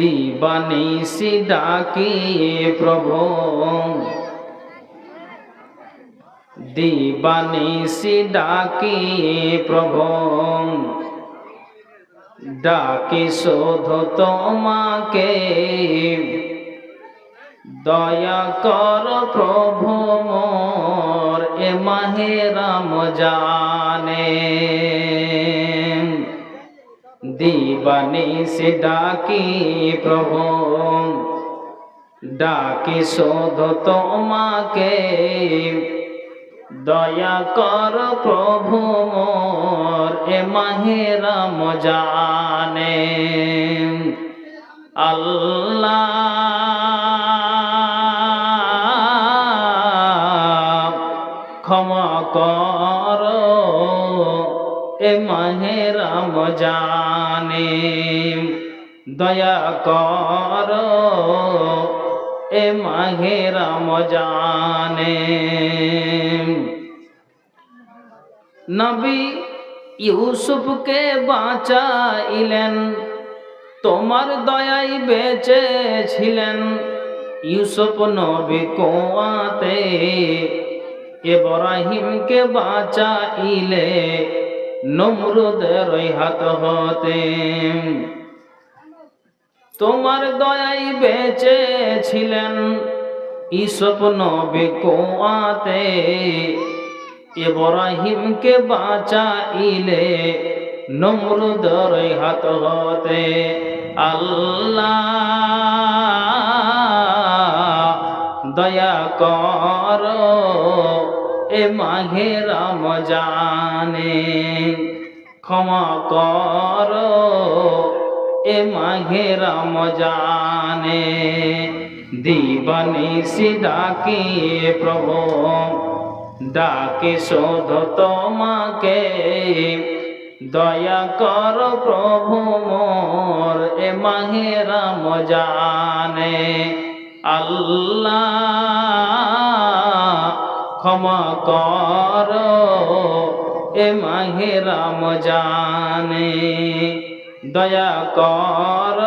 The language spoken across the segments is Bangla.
দিবানিসি ডাকি প্রভু। দিবানিসি ডাকি প্রভু। ডাকি শোধ তোমাকে। দয়া কর প্রভু মোর, এ মাহে রাম জানে। দিবানিসি ডাকি প্রভু ডাকি শোধ তোমাকে দয়া কর প্রভু মোর এ মাহে রাম জানে আল্লাহ ক্ষমা কর এ মাহে রাম জানে দয়া কর এ মাহে রাম জানে নবী ইউসুফকে বাঁচাইলেন, তোমার দয়াই বেঁচেছিলেন। ইউসুফ নবী কোয়াতে এব্রাহিমকে বাঁচাইলে নমরুদের হাত হতে। তোমার দয়াই বেঁচেছিলেন ইসব নবী কোয়াতে। ইব্রাহিমকে বাঁচাইলে নমরুদর হাত হতে। আল্লাহ দয়া কর। এ মাহে রাম জানে ক্ষমা কর এ মাহে রাম জানে দিবানিসি ডাকি প্রভু, ডাকে শোধ তোমাকে। দয়া কর প্রভু মোর এ মাহে রাম জানে আল্লাহ ক্ষমা কর। এ মাহে রাম জানে দয়া কর।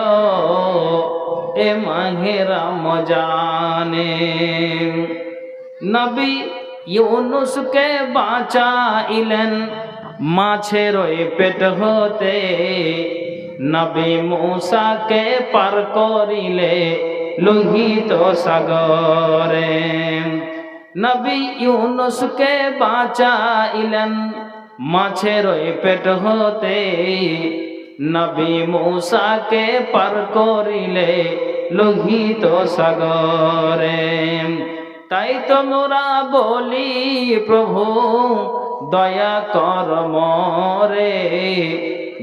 এ মাহে রাম জানে নবী ইউনুসকে বাঁচাইলেন। মাছের ওই পেট হতে নবী মূসাকে পার করিলে লোহিত সাগরে। নবী ইউনুসকে বাঁচাইলেন। মাছের ওই পেট হতে নবী মূসাকে পার করিলে লোহিত সাগরে। তাই তোমরা বলি, প্রভু, দয়া কর মরে।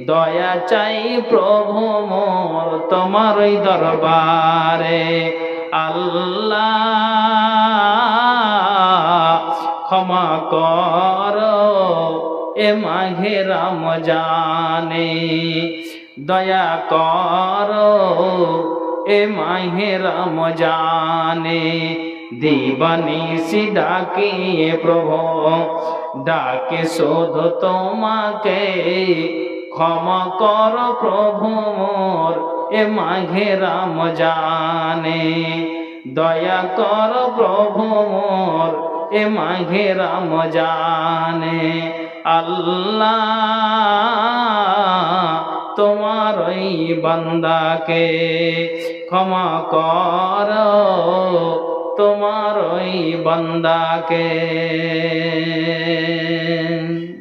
দয়া চাই প্রভু মোর তোমার ওই দরবারে। আল্লাহ ক্ষমা কর, এ মাহে রাম জানে দয়া কর, এ মাহে রাম জানে দিবানিসি ডাকি প্রভু, ডাকে শোধ তোমাকে। ক্ষমা কর প্রভু মোর এ মাঘে রাম জানে দয়া কর প্রভু মোর, এ মাঘে রাম জানে আল্লাহ তোমার ওই বান্দাকে ক্ষমা কর, তোমার ওই বান্দাকে।